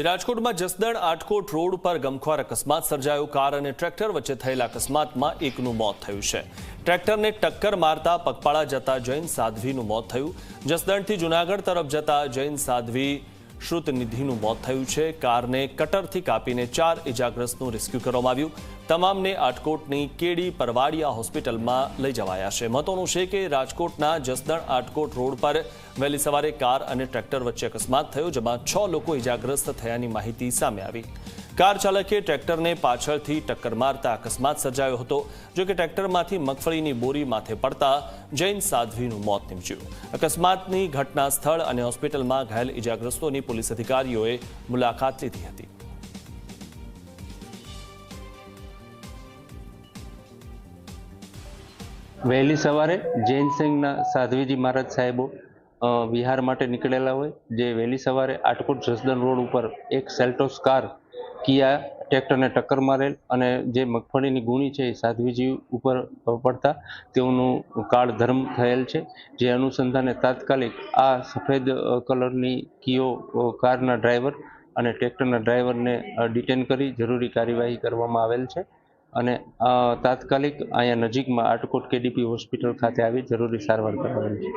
રાજકોટમાં જસદણ આટકોટ રોડ પર ગમખ્વાર અકસ્માત સર્જાયો. કાર અને ટ્રેક્ટર વચ્ચે થયેલા અકસ્માતમાં એકનું મોત થયું છે. ટ્રેક્ટરને ટક્કર મારતા પગપાળા જતા જૈન સાધ્વીનું મોત થયું. જસદણથી જુનાગઢ તરફ જતા જૈન સાધ્વી શ્રુતનિધિનું મોત થયું છે. કારને કટરથી કાપીને ચાર ઇજાગ્રસ્તનું રેસ્ક્યુ કરવામાં આવ્યું. તમામને આટકોટની કેડી પરવાડિયા હોસ્પિટલમાં લઈ જવાયા છે. મહત્વનું છે કે રાજકોટના જસદણ આટકોટ રોડ પર વહેલી સવારે કાર અને ટ્રેક્ટર વચ્ચે અકસ્માત થયો, જેમાં છ લોકો ઇજાગ્રસ્ત થયાની માહિતી સામે આવી. કાર ચાલકે ટ્રેક્ટરને પાછળથી ટક્કર મારતા અકસ્માત સર્જાયો હતો, જો કે ટ્રેક્ટરમાંથી મગફળીની બોરી માથે પડતા જૈન સાધ્વીનું મોત નીપજ્યું. અકસ્માતની ઘટના સ્થળ અને હોસ્પિટલમાં ઘાયલ ઇજાગ્રસ્તોની પોલીસ અધિકારીઓએ મુલાકાત લીધી હતી. વહેલી સવારે જૈન સંઘના સાધ્વીજી મહારાજ સાહેબો વિહાર માટે નીકળેલા હોય, જે વહેલી સવારે આટકોટ જસદન રોડ ઉપર એક સેલ્ટોસ કાર કિયા ટ્રેક્ટરને ટક્કર મારેલ અને જે મગફળીની ગુણી છે એ સાધ્વીજી ઉપર પડતા તેઓનું કાળ ધર્મ થયેલ છે. જે અનુસંધાને તાત્કાલિક આ સફેદ કલરની કિયો કારના ડ્રાઈવર અને ટ્રેક્ટરના ડ્રાઈવરને ડિટેન કરી જરૂરી કાર્યવાહી કરવામાં આવેલ છે અને તાત્કાલિક અહીંયા નજીકમાં આટકોટ કેડીપી હોસ્પિટલ ખાતે આવી જરૂરી સારવાર કરાવેલ છે.